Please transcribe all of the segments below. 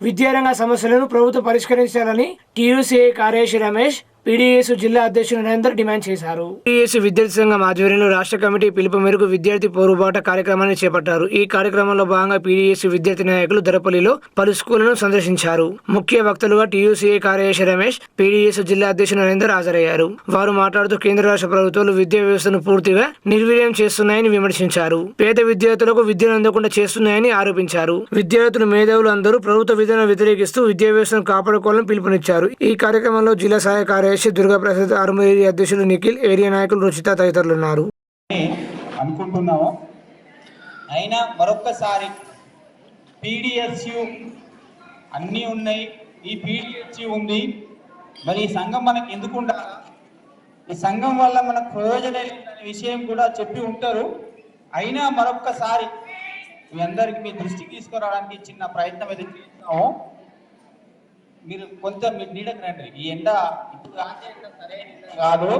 విద్యారంగ సమస్యలను ప్రభుత్వం పరిష్కరించాలని టీయూసీఐ కార్యదర్శి రమేష్ పీడీఎస్ జిల్లా అధ్యక్షుడు నరేందర్ డిమాండ్ చేశారు. పీడీఎస్ విద్యార్థి సంఘం ఆధ్వర్యంలో రాష్ట్ర కమిటీ పిలుపు మేరకు విద్యార్థి పోరుబాట కార్యక్రమాన్ని చేపట్టారు. ఈ కార్యక్రమంలో భాగంగా పీడీఎస్ విద్యార్థి నాయకులు దరపల్లిలో పలు స్కూళ్ళను సందర్శించారు. ముఖ్య వక్తలుగా టీయూసీఐ కార్యదర్శి రమేష్ పీడీఎస్ జిల్లా అధ్యక్షుడు నరేందర్ హాజరయ్యారు. వారు మాట్లాడుతూ కేంద్ర రాష్ట్ర ప్రభుత్వాలు విద్యా వ్యవస్థను పూర్తిగా నిర్వీర్యం చేస్తున్నాయని విమర్శించారు. పేద విద్యార్థులకు విద్యను అందకుండా చేస్తున్నాయని ఆరోపించారు. విద్యార్థులు మేధావులు అందరూ ప్రభుత్వ విధులను వ్యతిరేకిస్తూ విద్యా వ్యవస్థను కాపాడుకోవాలని పిలుపునిచ్చారు. ఈ కార్యక్రమంలో జిల్లా సహాయ కార్యదర్శి దుర్గాప్రసాద్ ఆర్మూరి అధ్యక్షులు నిఖిల్ ఏరియా నాయకులు రుచిత తదితరులు ఉన్నారు అనుకుంటున్నాము అయినా మరొక్కసారి పీడిఎస్యు అన్నీ ఉన్నాయి. ఈ పీడిఎస్యు ఉంది. మరి ఈ సంఘం మనకి ఎందుకు ఈ సంఘం వల్ల మనకు ప్రయోజనం అనే విషయం కూడా చెప్పి ఉంటారు. అయినా మరొక్కసారి మీ అందరికి మీ దృష్టికి తీసుకురావడానికి చిన్న ప్రయత్నం అయితే చేస్తాము మీరు కొంచెం మీరు నీడకు రండి. ఈ ఎండ కాదు.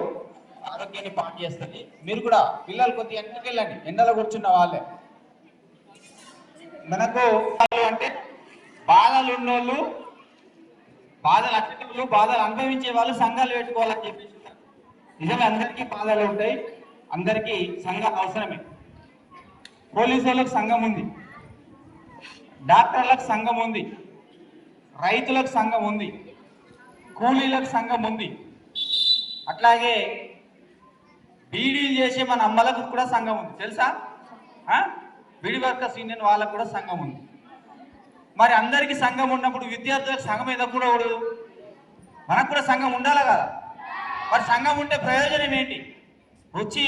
ఆరోగ్యాన్ని పాటు చేస్తుంది. మీరు కూడా పిల్లలు కొద్దిగా ఎండకి వెళ్ళండి ఎండలో కూర్చున్న వాళ్ళే. మనకు అంటే బాధలు ఉన్నోళ్ళు బాధలు అట్టలు బాధలు అనుభవించే వాళ్ళు సంఘాలు పెట్టుకోవాలని చెప్పేసి నిజంగా అందరికీ బాధలు ఉంటాయి. అందరికీ సంఘం అవసరమే. పోలీసు వాళ్ళకి సంఘం ఉంది. డాక్టర్లకు సంఘం ఉంది. రైతులకు సంఘం ఉంది. కూలీలకు సంఘం ఉంది. అట్లాగే బీడీలు చేసే మన అమ్మలకు కూడా సంఘం ఉంది. తెలుసా? బీడీ వర్కర్స్ యూనియన్ వాళ్ళకు కూడా సంఘం ఉంది. మరి అందరికీ సంఘం ఉన్నప్పుడు విద్యార్థులకు సంఘం ఏదో కూడా మనకు కూడా సంఘం ఉండాలి కదా? మరి సంఘం ఉంటే ప్రయోజనం ఏంటి? వచ్చి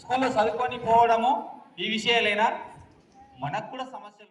స్కూల్లో చదువుకొని పోవడము ఈ విషయాలైనా? మనకు కూడా సమస్యలు